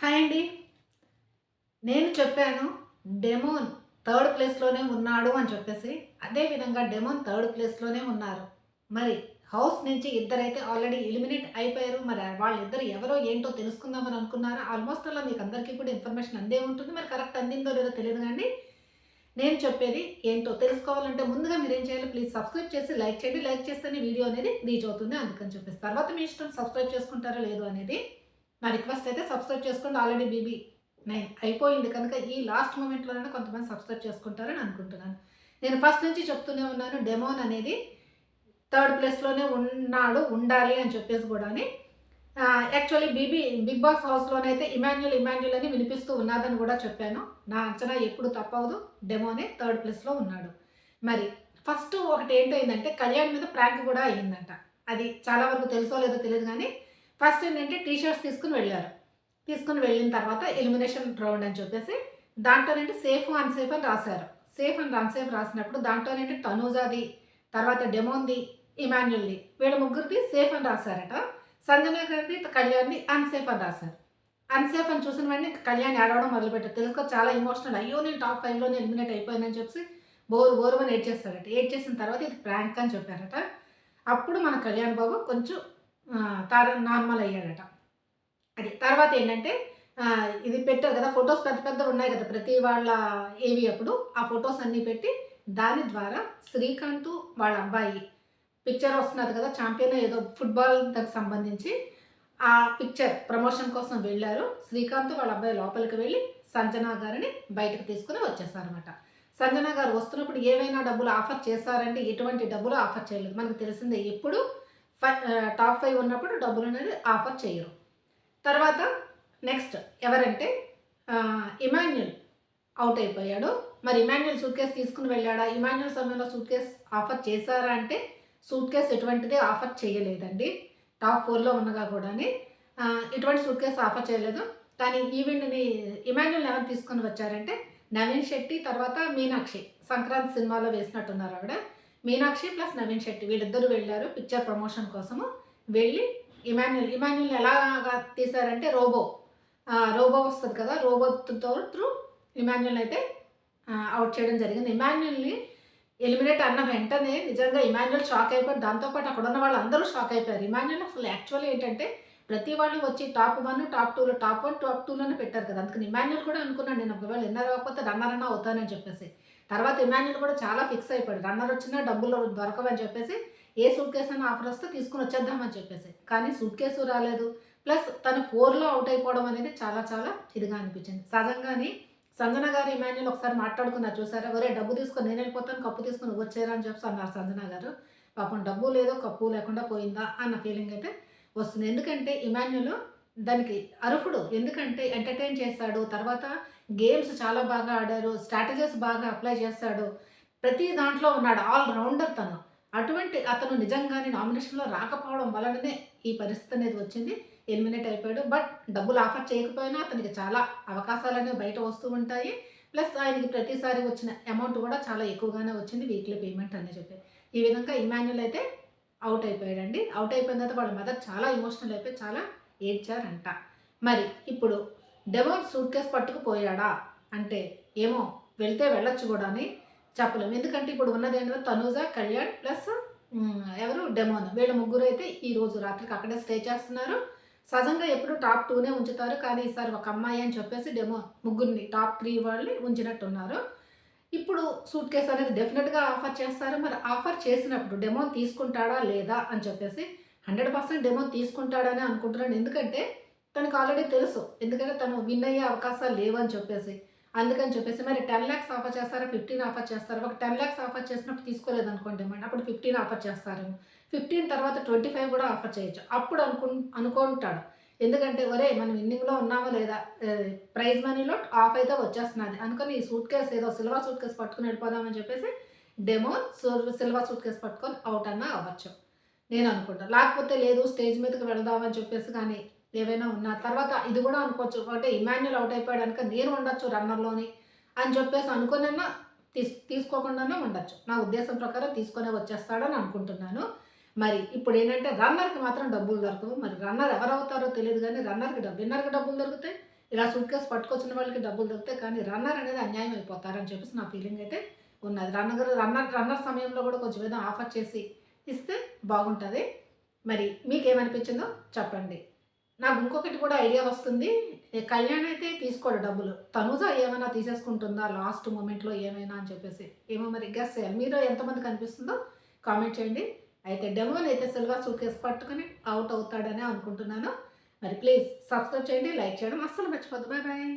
Hi అండి. నేను చెప్పాను డెమోన్ థర్డ్ ప్లేస్లోనే ఉన్నాడు అని చెప్పేసి. అదేవిధంగా డెమోన్ థర్డ్ ప్లేస్లోనే ఉన్నారు. మరి హౌస్ నుంచి ఇద్దరైతే ఆల్రెడీ ఎలిమినేట్ అయిపోయారు. మరి వాళ్ళిద్దరు ఎవరో ఏంటో తెలుసుకుందామని అనుకున్నారా? ఆల్మోస్ట్ అలా మీకు అందరికీ కూడా ఇన్ఫర్మేషన్ అందే ఉంటుంది. మరి కరెక్ట్ అందిందో లేదో తెలియదు కానీ నేను చెప్పేది ఏంటో తెలుసుకోవాలంటే ముందుగా మీరు ఏం చేయాలి? ప్లీజ్ సబ్స్క్రైబ్ చేసి లైక్ చేయండి. లైక్ చేస్తేనే వీడియో అనేది రీచ్ అవుతుంది. అందుకని చెప్పేసి. తర్వాత మీ ఇష్టం సబ్స్క్రైబ్ చేసుకుంటారో? లేదో అనేది నా రిక్వెస్ట్ అయితే సబ్స్క్రైబ్ చేసుకోండి. ఆల్రెడీ బీబీ నైన్ అయిపోయింది కనుక ఈ లాస్ట్ మూమెంట్లోనే కొంతమంది సబ్స్క్రైబ్ చేసుకుంటారని అనుకుంటున్నాను. నేను ఫస్ట్ నుంచి చెప్తూనే ఉన్నాను డెమోన్ అనేది థర్డ్ ప్లేస్లోనే ఉన్నాడు ఉండాలి అని చెప్పేసి కూడా యాక్చువల్లీ బీబీ బిగ్ బాస్ హౌస్లోనైతే ఇమాన్యుల్ ఇమాన్యుల్ అని వినిపిస్తూ ఉన్నాదని కూడా చెప్పాను. నా అంచనా ఎప్పుడు తప్పవదు డెమోనే థర్డ్ ప్లేస్లో ఉన్నాడు. మరి ఫస్ట్ ఒకటి ఏంటైందంటే కళ్యాణ్ మీద ప్రాంక్ కూడా అయ్యిందంట. అది చాలా వరకు తెలుసో లేదో తెలియదు కానీ ఫస్ట్ ఏంటంటే టీ షర్ట్స్ తీసుకుని వెళ్ళారు. తీసుకుని వెళ్ళిన తర్వాత ఎలిమినేషన్ రౌండ్ అని చెప్పేసి దాంట్లోనంటే సేఫ్ అన్సేఫ్ అని రాశారు. సేఫ్ అండ్ అన్సేఫ్ రాసినప్పుడు దాంట్లోనంటే తనూజాది తర్వాత డెమోన్ది ఇమాన్యుల్ది వీళ్ళ ముగ్గురిది సేఫ్ అని రాశారట. సంజన గారిది కళ్యాణ్ది అన్సేఫ్ అని రాశారు. అన్సేఫ్ అని చూసిన వెంటనే కళ్యాణ్ ఏడవడం మొదలుపెట్టారు. తెలుసుకో చాలా ఎమోషనల్ అయ్యో నేను టాప్ ఫైవ్లోనే ఎలిమినేట్ అయిపోయానని చెప్పి బోరు బోరు అని ఏడ్ చేస్తారట. ఏడ్ చేసిన తర్వాత ఇది ప్రాంక్ అని చెప్పారట. అప్పుడు మన కళ్యాణ్ బాబు కొంచెం తార నార్మల్ అయ్యాడట. అది తర్వాత ఏంటంటే ఇది పెట్టారు కదా ఫొటోస్ పెద్ద పెద్ద ఉన్నాయి కదా ప్రతి వాళ్ళ ఏవి అప్పుడు ఆ ఫొటోస్ అన్నీ పెట్టి దాని ద్వారా శ్రీకాంత్ వాళ్ళ అబ్బాయి పిక్చర్ వస్తున్నది కదా ఛాంపియన్ ఏదో ఫుట్బాల్ దానికి సంబంధించి ఆ పిక్చర్ ప్రమోషన్ కోసం వెళ్ళారు. శ్రీకాంత్ వాళ్ళ అబ్బాయి లోపలికి వెళ్ళి సంజనా గారిని బయటకు తీసుకుని వచ్చేసారనమాట సంజనా గారు వస్తున్నప్పుడు ఏవైనా డబ్బులు ఆఫర్ చేశారంటే ఎటువంటి డబ్బులు ఆఫర్ చేయలేదు. మనకు తెలిసిందే ఎప్పుడు ఫైవ్ టాప్ ఫైవ్ ఉన్నప్పుడు డబ్బులు అనేది ఆఫర్ చేయరు. తర్వాత నెక్స్ట్ ఎవరంటే ఇమాన్యుల్ అవుట్ అయిపోయాడు. మరి ఇమాన్యుల్ సూట్ కేసు తీసుకుని వెళ్ళాడా? ఇమాన్యుల్ సమయంలో సూట్ కేసు ఆఫర్ చేశారా అంటే సూట్ కేసు ఎటువంటిది ఆఫర్ చేయలేదండి. టాప్ ఫోర్లో ఉన్నగా కూడాని ఇటువంటి ఎటువంటి సూట్ కేసు ఆఫర్ చేయలేదు. కానీ ఈవెంట్ని ఇమాన్యుల్ ఎవరు తీసుకొని వచ్చారంటే నవీన్ శెట్టి తర్వాత మీనాక్షి సంక్రాంతి సినిమాలో వేసినట్టున్నారు ఆవిడ. మీనాక్షి ప్లస్ నవీన్ శెట్టి వీళ్ళిద్దరూ వెళ్ళారు పిక్చర్ ప్రమోషన్ కోసము. వెళ్ళి ఇమాన్యుల్ ఇమాన్యుల్ ఎలాగా తీశారంటే రోబో. రోబో వస్తుంది కదా రోబోతో త్రూ ఇమాన్యుల్ అయితే అవుట్ చేయడం జరిగింది. ఇమాన్యుల్ని ఎలిమినేట్ అన్న వెంటనే నిజంగా ఇమాన్యుల్ షాక్ అయిపోయారు. దాంతోపాటు అక్కడ ఉన్న వాళ్ళందరూ షాక్ అయిపోయారు. ఇమాన్యుల్ అసలు యాక్చువల్లీ ఏంటంటే ప్రతి వాళ్ళు వచ్చి టాప్ వన్ టాప్ టూలో టాప్ వన్ టాప్ టూలోనే పెట్టారు కదా. అందుకని ఇమాన్యుల్ కూడా అనుకున్నాను నేను ఒకవేళ ఎన్నర్ కాకపోతే రన్నర్ అన్న అవుతానని చెప్పేసి. తర్వాత ఇమాన్యుల్ కూడా చాలా ఫిక్స్ అయిపోయాడు. రన్నర్ వచ్చినా డబ్బులు దొరకవని చెప్పేసి ఏ సూట్ కేసు అని ఆఫర్ వస్తే తీసుకుని వచ్చేద్దామని చెప్పేసి. కానీ సూట్ కేసు రాలేదు. ప్లస్ తను ఫోర్లో అవుట్ అయిపోవడం అనేది చాలా చాలా ఇదిగా అనిపించింది. సహజంగానే సంజన గారు ఇమాన్యుల్ ఒకసారి మాట్లాడుకున్నారు. చూసారా? ఒరే డబ్బు తీసుకొని నేను వెళ్ళిపోతాను కప్పు తీసుకొని నువ్వు వచ్చేరా అని చెప్పి అన్నారు సంజన గారు. పాపం డబ్బు లేదో కప్పు లేకుండా పోయిందా అన్న ఫీలింగ్ అయితే వస్తుంది. ఎందుకంటే ఇమాన్యుల్ దానికి అర్హుడు. ఎందుకంటే ఎంటర్టైన్ చేస్తాడు. తర్వాత గేమ్స్ చాలా బాగా ఆడారు. స్ట్రాటజీస్ బాగా అప్లై చేస్తాడు. ప్రతి దాంట్లో ఉన్నాడు. ఆల్ రౌండర్ తను. అటువంటి అతను నిజంగానే నామినేషన్లో రాకపోవడం వలననే ఈ పరిస్థితి అనేది వచ్చింది. ఎలిమినేట్ అయిపోయాడు. బట్ డబ్బులు ఆఫర్ చేయకపోయినా అతనికి చాలా అవకాశాలు అనేవి బయట వస్తూ ఉంటాయి. ప్లస్ ఆయనకి ప్రతిసారి వచ్చిన అమౌంట్ కూడా చాలా ఎక్కువగానే వచ్చింది. వీక్లీ పేమెంట్ అని చెప్పి. ఈ విధంగా ఇమాన్యుల్ అయితే అవుట్ అయిపోయాడండి. అవుట్ అయిపోయిన తర్వాత వాళ్ళ మదర్ చాలా ఎమోషనల్ అయిపోయి చాలా ఏడ్చారంట. మరి ఇప్పుడు డెమోన్ సూట్ కేసు పట్టుకుపోయాడా? అంటే ఏమో వెళ్తే వెళ్ళొచ్చు కూడా అని చెప్పలేము ఎందుకంటే ఇప్పుడు ఉన్నది ఏంటంటే తనూజ కళ్యాణ్ ప్లస్ ఎవరు? డెమోన్. వీళ్ళ ముగ్గురు అయితే ఈ రోజు రాత్రికి అక్కడే స్టే చేస్తున్నారు. సహజంగా ఎప్పుడు టాప్ టూనే ఉంచుతారు. కానీ ఈసారి ఒక అమ్మాయి అని చెప్పేసి డెమో ముగ్గురిని టాప్ త్రీ వాళ్ళని ఉంచినట్టున్నారు. ఇప్పుడు సూట్ కేసు అనేది డెఫినెట్గా ఆఫర్ చేస్తారు. మరి ఆఫర్ చేసినప్పుడు డెమో తీసుకుంటాడా లేదా అని చెప్పేసి హండ్రెడ్ పర్సెంట్ డెమో తీసుకుంటాడని అనుకుంటున్నాను. ఎందుకంటే తనకు ఆల్రెడీ తెలుసు. ఎందుకంటే తను విన్ అయ్యే అవకాశాలు లేవని చెప్పేసి. అందుకని చెప్పేసి మరి టెన్ ల్యాక్స్ ఆఫర్ చేస్తారా? ఫిఫ్టీన్ ఆఫర్ చేస్తారా? ఒక టెన్ ల్యాక్స్ ఆఫర్ చేసినప్పుడు తీసుకోలేదు అనుకోండి మేడం. అప్పుడు ఫిఫ్టీన్ ఆఫర్ చేస్తారు. ఫిఫ్టీన్ తర్వాత ట్వంటీ ఫైవ్ కూడా ఆఫర్ చేయొచ్చు. అప్పుడు అనుకు అనుకుంటాడు. ఎందుకంటే ఒరే మనం ఇన్నింగ్లో ఉన్నామా లేదా? ప్రైజ్ మనీలో ఆఫ్ అయితే వచ్చేస్తున్నది. అనుకుని ఈ సూట్ కేసు ఏదో సిల్వర్ సూట్ కేసు పట్టుకుని వెళ్ళిపోదామని చెప్పేసి డెమో సిల్వర్ సూట్ కేసు పట్టుకొని అవుట్ అన్నా అవ్వచ్చు. నేను అనుకుంటాను లేకపోతే లేదు స్టేజ్ మీదకి వెళ్దామని చెప్పేసి కానీ ఏవైనా ఉన్నా. తర్వాత ఇది కూడా అనుకోవచ్చు. ఒకటే ఇమాన్యుల్ అవుట్ అయిపోయాడు కనుక నేను ఉండొచ్చు రన్నర్లోని అని చెప్పేసి అనుకున్నా తీస్ తీసుకోకుండానే ఉండొచ్చు. నా ఉద్దేశం ప్రకారం తీసుకొనే వచ్చేస్తాడని అనుకుంటున్నాను. మరి ఇప్పుడు ఏంటంటే రన్నర్కి మాత్రం డబ్బులు దొరకవు. మరి రన్నర్ ఎవరవుతారో తెలియదు కానీ రన్నర్కి డబ్బు విన్నర్కి డబ్బులు దొరుకుతాయి. ఇలా సూట్ కేసు పట్టుకొచ్చిన వాళ్ళకి డబ్బులు దొరుకుతాయి. కానీ రన్నర్ అనేది అన్యాయం అయిపోతారని చెప్పేసి నా ఫీలింగ్ అయితే ఉన్నది. రన్నర్ రన్నర్ రన్నర్ సమయంలో కూడా కొంచెం ఏదో ఆఫర్ చేసి ఇస్తే బాగుంటుంది. మరి మీకేమనిపించిందో చెప్పండి. నాకు ఇంకొకటి కూడా ఐడియా వస్తుంది. కళ్యాణ్ అయితే తీసుకోడు డబ్బులు తనుజ ఏమైనా తీసేసుకుంటుందా లాస్ట్ మూమెంట్లో ఏమైనా అని చెప్పేసి? ఏమో మరి గెస్ చేయాలి. మీరు ఎంతమంది కనిపిస్తుందో కామెంట్ చేయండి. అయితే డెమోని అయితే సిల్వర్ సూట్ కేసు పట్టుకొని అవుట్ అవుతాడని అనుకుంటున్నాను. మరి ప్లీజ్ సబ్స్క్రైబ్ చేయండి లైక్ చేయడం అస్సలు మర్చిపోద్దు. Bye bye